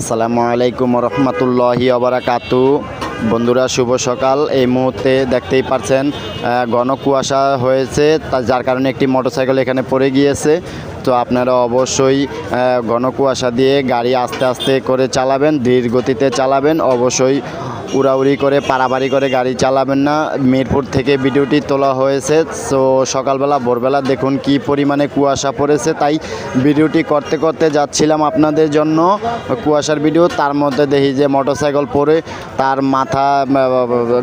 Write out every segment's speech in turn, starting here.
আসসালামু আলাইকুম রহমতুল্লাহি আবরাকাতু বন্ধুরা, শুভ সকাল। এই মুহূর্তে দেখতেই পারছেন ঘন কুয়াশা হয়েছে, তা যার কারণে একটি মোটরসাইকেল এখানে পড়ে গিয়েছে। তো আপনারা অবশ্যই ঘন কুয়াশা দিয়ে গাড়ি আস্তে আস্তে করে চালাবেন, ধীর গতিতে চালাবেন। অবশ্যই উড়াউড়ি করে পারাবাড়ি করে গাড়ি চালাবেন না। মিরপুর থেকে ভিডিওটি তোলা হয়েছে। সো, সকালবেলা, ভোরবেলা দেখুন কি পরিমাণে কুয়াশা পড়েছে। তাই ভিডিওটি করতে করতে যাচ্ছিলাম আপনাদের জন্য কুয়াশার ভিডিও। তার মধ্যে দেখি যে মোটরসাইকেল পরে তার মাথা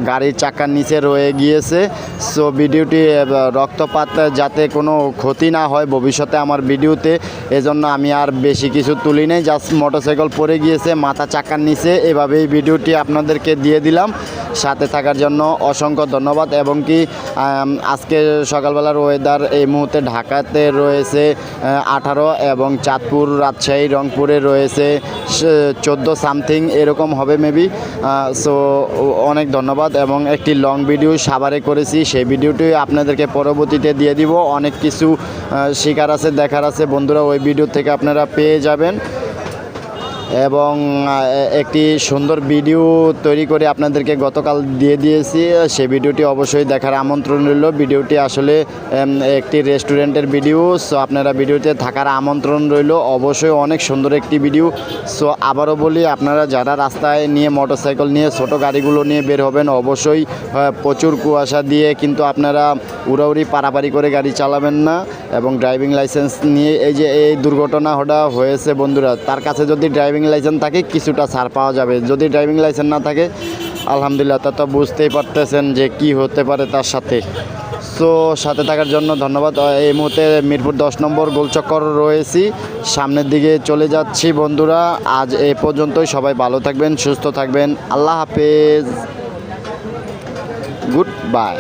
গাড়ির চাকার নিচে রয়ে গিয়েছে। সো, ভিডিওটি রক্তপাত যাতে কোনো ক্ষতি না হয় ভবিষ্যতে আমার ভিডিওতে, এজন্য আমি আর বেশি কিছু তুলি নেই। জাস্ট মোটরসাইকেল পড়ে গিয়েছে, মাথা চাকার নিচে। এভাবেই ভিডিওটি আপনাদেরকে দিয়ে দিলাম। সাথে থাকার জন্য অসংখ্য ধন্যবাদ এবং কি আজকে সকালবেলার ওয়েদার এই মুহূর্তে ঢাকাতে রয়েছে আঠারো এবং চাঁদপুর রাজশাহী, রংপুরে রয়েছে চোদ্দ সামথিং এরকম হবে মেবি সো অনেক ধন্যবাদ এবং একটি লং ভিডিও সাভারে করেছি। সেই ভিডিওটি আপনাদেরকে পরবর্তীতে দিয়ে দিব। অনেক কিছু শিকার আছে, দেখার আছে। বন্ধুরা, ওই ভিডিও থেকে আপনারা পেয়ে যাবেন। এবং একটি সুন্দর ভিডিও তৈরি করে আপনাদেরকে গতকাল দিয়ে দিয়েছি। সেই ভিডিওটি অবশ্যই দেখার আমন্ত্রণ রইল। ভিডিওটি আসলে একটি রেস্টুরেন্টের ভিডিও সো আপনারা ভিডিওতে থাকার আমন্ত্রণ রইল। অবশ্যই অনেক সুন্দর একটি ভিডিও সো আবারও বলি, আপনারা যারা রাস্তায় নিয়ে মোটরসাইকেল নিয়ে ছোট গাড়িগুলো নিয়ে বের হবেন, অবশ্যই প্রচুর কুয়াশা দিয়ে কিন্তু আপনারা উড়াউড়ি, পারাপারি করে গাড়ি চালাবেন না। এবং ড্রাইভিং লাইসেন্স নিয়ে এই যে এই দুর্ঘটনাটা হয়েছে বন্ধুরা, তার কাছে যদি ড্রাইভিং লাইসেন্স থাকে, কিছুটা ছাড় পাওয়া যাবে। যদি ড্রাইভিং লাইসেন্স না থাকে, আলহামদুলিল্লাহ, তা তো বুঝতেই পারতেছেন যে কি হতে পারে তার সাথে। সো সাথে থাকার জন্য ধন্যবাদ। এই মুহূর্তে মিরপুর দশ নম্বর গোলচক্কর রয়েছি। সামনের দিকে চলে যাচ্ছি বন্ধুরা। আজ এ পর্যন্তই। সবাই ভালো থাকবেন, সুস্থ থাকবেন। আল্লাহ হাফেজ। Good bye